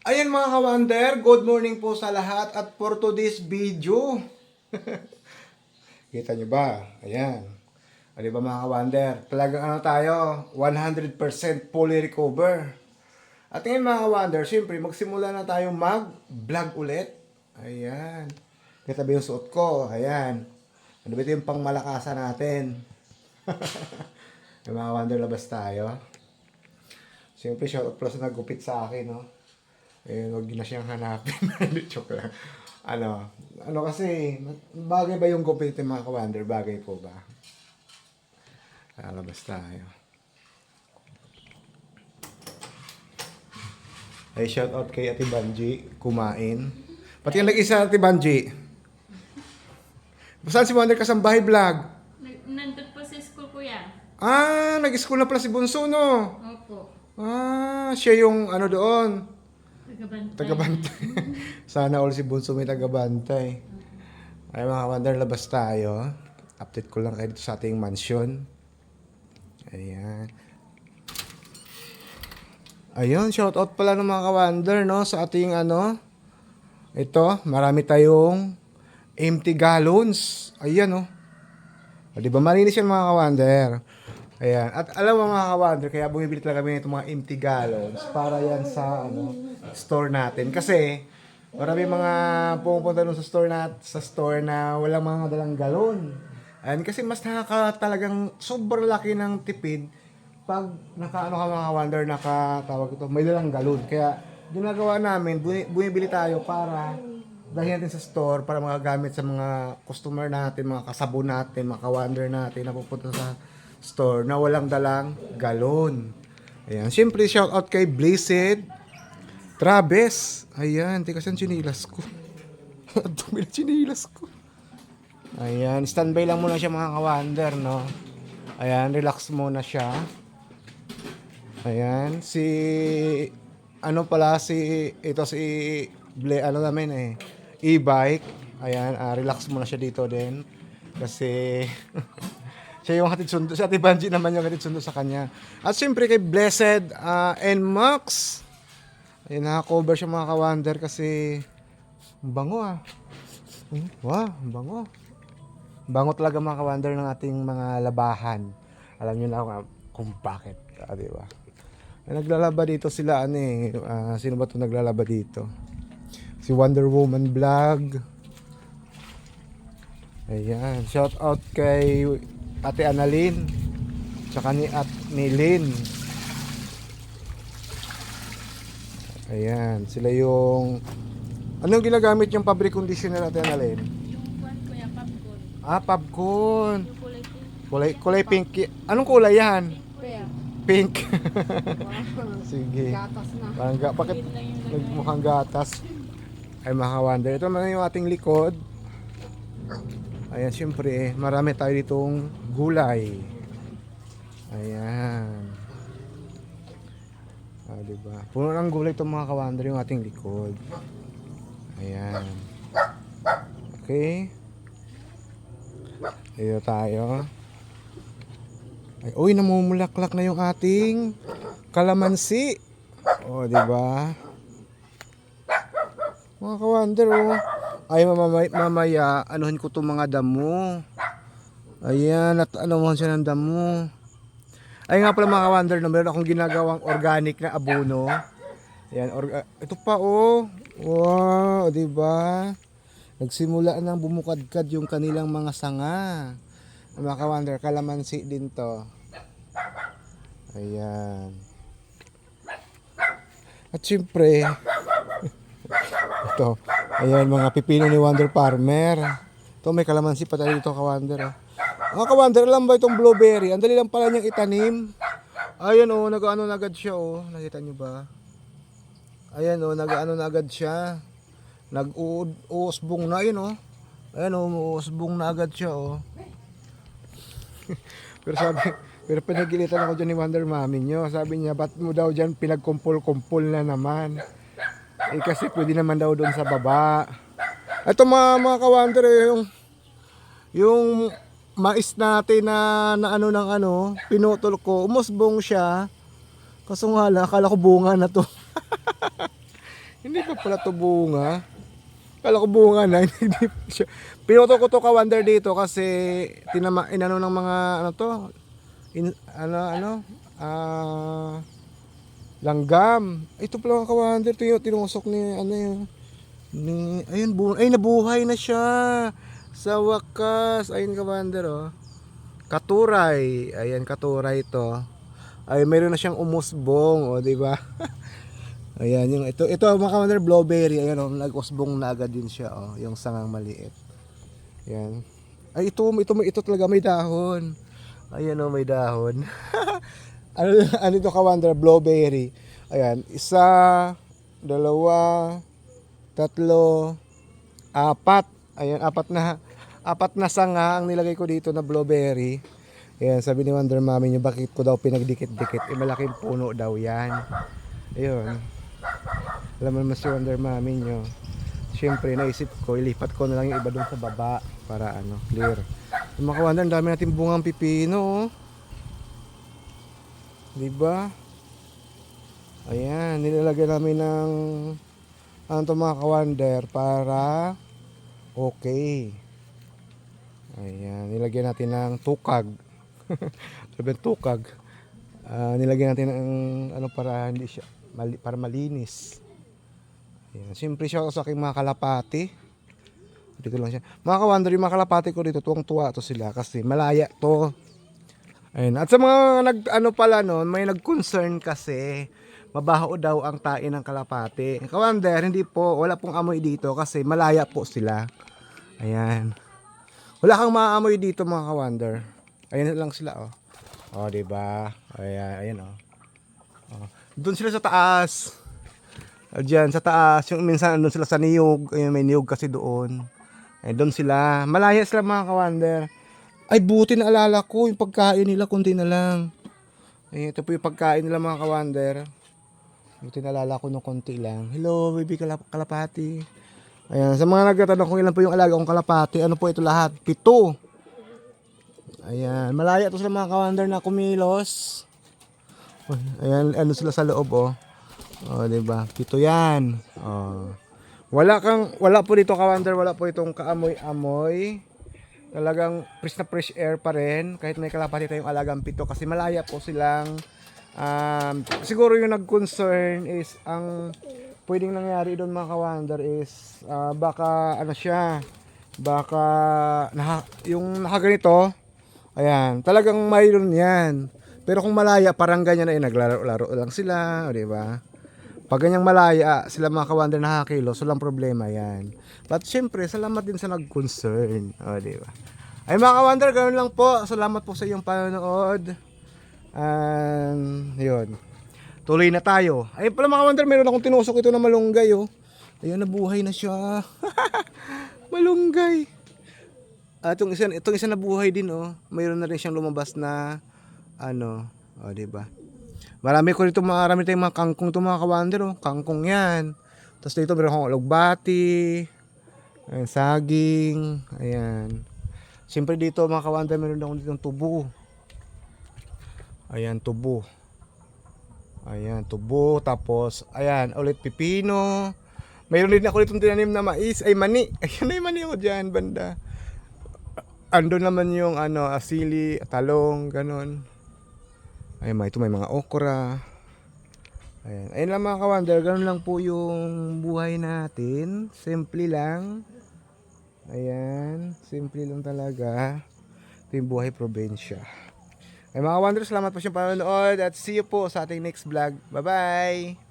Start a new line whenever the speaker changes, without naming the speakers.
Ayan mga ka-wonder, good morning po sa lahat at for today's video. Kita nyo ba? Ayan. O di ba mga ka-wonder, talagang ano tayo, 100% fully recover. At ngayon mga ka-wonder, syempre magsimula na tayo mag-vlog ulit. Ayan. Kita ba yung suot ko? Ayan. Ano ba ito yung pangmalakasan natin? mga ka-wonder, labas tayo. Siyempre, shoutout pala sa nagupit sa akin, no? Eh, wag na siyang hanapin. Joke lang. Ano, ano kasi, bagay ba yung ng mga kawander? Bagay po ba? Lalabas tayo. Ay, shoutout kay Ate Banji, kumain. Pati yung nag-isa Ate Banji. Saan si Wonder Kasambahay Vlog?
Nandun po sa school kuya.
Ah, nag-school na pala si Bunso, no?
Opo.
Ah, siya yung ano doon.
Tagabantay.
Tagabantay. Sana all si Bunso may tagabantay. Ay mga wonder, labas tayo. Update ko lang kayo dito sa ating mansion. Ayan. Ayun, shout out pala ng mga ka-wonder, no? Sa ating ano. Ito, marami tayong empty gallons. Ayan, no? O, di ba malinis yan mga ka-wonder? Ayan. At alam mo mga ka-wonder, kaya bumibili talaga kami nitong mga empty gallons para yan sa ano, store natin. Kasi, marami mga pumupunta dun sa store na, sa store na walang mga dalang galon. Ayan, kasi mas nakaka talagang sobrang laki ng tipid pag naka ano ka mga wonder naka tawag ito may dalang galon kaya ginagawa namin bumi- bumibili tayo para dahil natin sa store para magagamit sa mga customer natin mga kasabo natin mga ka-wonder natin na pupunta sa store na walang dalang galon ayan syempre shout out kay Blazed Travis ayan tika saan chinilas ko Ang dumi na chinilas ko Ayan, standby lang muna siya mga ka-wonder, no? Ayan, relax muna siya. Ayan, si ano pala si ito si Ble, ano namin eh, e-bike. Ayan, ah, relax muna siya dito din kasi siya yung hatid sundo. Si Banji naman yung hatid sundo sa kanya. At siyempre kay Blessed ah, and Max. Ayan, naka-cover siya mga ka-wonder kasi ang bango ah. Hmm, Wow, ang bango. Bango talaga mga ka-wonder ng ating mga labahan. Alam niyo na kung, kung bakit, ah, di ba? Eh, naglalaba dito sila, ano eh, ah, sino ba 'to naglalaba dito? Si Wonder Woman Vlog. Ayan, shout out kay Ate Annalyn. Tsaka ni At ni Lynn. Ayan, sila yung Anong ginagamit yung fabric conditioner Ate Annalyn?
Yung kwan kuya, popcorn.
Ah, popcorn.
Yung kulay pink.
Kulay, kulay pink. Anong kulay yan? Pink. Sige.
Gatas na.
Parang ga, bakit nagmukhang gatas? Ay mga wonder. Ito naman yung ating likod. Ayan, syempre, marami tayo ditong gulay. Ayan. Ah, diba? Puno ng gulay itong mga kawander yung ating likod. Ayan. Okay. Dito tayo. Ay, uy, namumulaklak na yung ating kalamansi. O, di ba? Mga ka-wonder, oh. Ay, mamaya, mamaya anuhin ko itong mga damo. Ayan, at anuhan siya ng damo. Ay nga pala mga ka-wonder, no, meron akong ginagawang organic na abono. Ayan, orga- ito pa, oh. Wow, di ba? Nagsimula nang bumukadkad yung kanilang mga sanga. Mga ka-wonder, kalamansi din to. Ayan. At syempre, ito, ayan mga pipino ni Wonder Farmer. Ito may kalamansi pa tayo dito ka-Wonder. Oh. Mga ka-Wonder, alam ba itong blueberry? Ang dali lang pala niyang itanim. Ayan oh, nag-ano na agad siya oh. Nakita niyo ba? Ayan oh, nag-ano na agad siya. Nag-uusbong na yun oh. Ayan oh, uusbong na agad siya oh. pero sabi, pero pinagilitan ako dyan ni Wonder Mami nyo. Sabi niya, ba't mo daw dyan pinagkumpul-kumpul na naman? Eh kasi pwede naman daw doon sa baba. Ito mga, mga ka-Wonder, eh, yung, yung mais natin na, na ano ng ano, pinutol ko, umusbong siya. Kaso nga lang, akala ko bunga na to. Hindi pa pala to bunga. Kala ko bunga na, hindi siya. Pinuto ko to ka-wonder dito kasi tinama, inano ng mga, ano to, in, ano, ano, ah, langgam. Ito pala ang ka-wonder, ito yung tinusok ni, ano yung, ni, ayun, bu ay, nabuhay na siya. Sa wakas, ayun ka-wonder, oh. Katuray, ayan, katuray to. Ay, meron na siyang umusbong, oh, di ba? Ayan, yung ito, ito mga ka-wonder, blueberry, ayan, oh, nag-usbong na agad din siya, oh, yung sangang maliit. Ayan. Ay, ito, ito, ito talaga may dahon. Ayan, oh, may dahon. ano, ano ito ka-wonder, blueberry. Ayan, isa, dalawa, tatlo, apat. Ayan, apat na, apat na sanga ang nilagay ko dito na blueberry. Ayan, sabi ni Wonder Mami niyo, bakit ko daw pinagdikit-dikit? Eh, malaking puno daw yan. Ayun. Alam mo naman si Wonder Mami nyo. Siyempre, naisip ko, ilipat ko na lang yung iba doon sa baba para ano, clear. Yung mga ka-wonder, ang dami natin bungang pipino, oh. Diba? Ayan, nilalagyan namin ng to mga ka-wonder para okay. Ayan, nilagyan natin ng tukag. Sabi tukag. Ah, nilagyan natin ng ano para hindi siya mali, para malinis. Ayan, siyempre siya sa aking mga kalapati. Hindi ko lang siya. Mga ka-wonder, yung mga kalapati ko dito, tuwang-tuwa to sila kasi malaya to. Ayun. At sa mga nag ano pala noon, may nag-concern kasi mabaho daw ang tae ng kalapati. Kawander, hindi po, wala pong amoy dito kasi malaya po sila. Ayan. Wala kang maamoy dito mga kawander. Ayan lang sila oh. Oh, 'di ba? Ayan, ayan oh. oh. Doon sila sa taas. Oh, Diyan sa taas, yung minsan doon sila sa niyog, ayun may niyog kasi doon. Eh doon sila, malaya sila mga kawander. Ay, buti na alala ko, yung pagkain nila, kunti na lang. Ay, ito po yung pagkain nila mga kawander. Buti na alala ko ng konti lang. Hello, baby kalap kalapati. Ayan, sa mga nagtatanong kung ilan po yung alaga kong kalapati, ano po ito lahat? Pito. Ayan, malaya to sila mga kawander na kumilos. Ayan, ano sila sa loob, oh. Oh, 'di ba? Pito 'yan. Oh. Wala kang wala po dito kawander, wala po itong kaamoy-amoy. Talagang fresh na fresh air pa rin. Kahit may kalapati tayong alagang pito kasi malaya po silang um, siguro yung nag-concern is ang pwedeng nangyari doon mga kawander is ah, baka ano siya baka naha, yung nakaganito ayan talagang mayroon yan. Pero kung malaya parang ganyan eh naglaro-laro lang sila o di ba pag ganyang malaya, sila mga kawander nakakilos, walang problema yan. But syempre, salamat din sa nag-concern. O, di ba? Ay mga kawander, ganoon lang po. Salamat po sa iyong panonood. And, yun. Tuloy na tayo. Ay pala mga kawander, meron akong tinusok ito na malunggay, oh. Ayun, nabuhay na siya. malunggay. At itong isa, itong isa nabuhay din, oh. Mayroon na rin siyang lumabas na, ano, o, di ba? Marami ko dito, marami tayong mga kangkong to mga kawander, oh. Kangkong yan. Tapos dito meron akong lugbati, ayan, saging, ayan. Siyempre dito mga kawander, meron akong dito tubo. Ayan, tubo. Ayan, tubo. Tapos, ayan, ulit pipino. Mayroon din ako ditong tinanim na mais. Ay, mani. Ayan yung mani ko dyan, banda. Ando naman yung ano, asili, talong, ganon. Ayan, ito may mga okra. Ayan. Ayun lang mga kawander, ganun lang po yung buhay natin. Simple lang. Ayan, simple lang talaga. Ito yung buhay probinsya. Ay mga kawander, salamat po sa panonood at see you po sa ating next vlog. Bye-bye!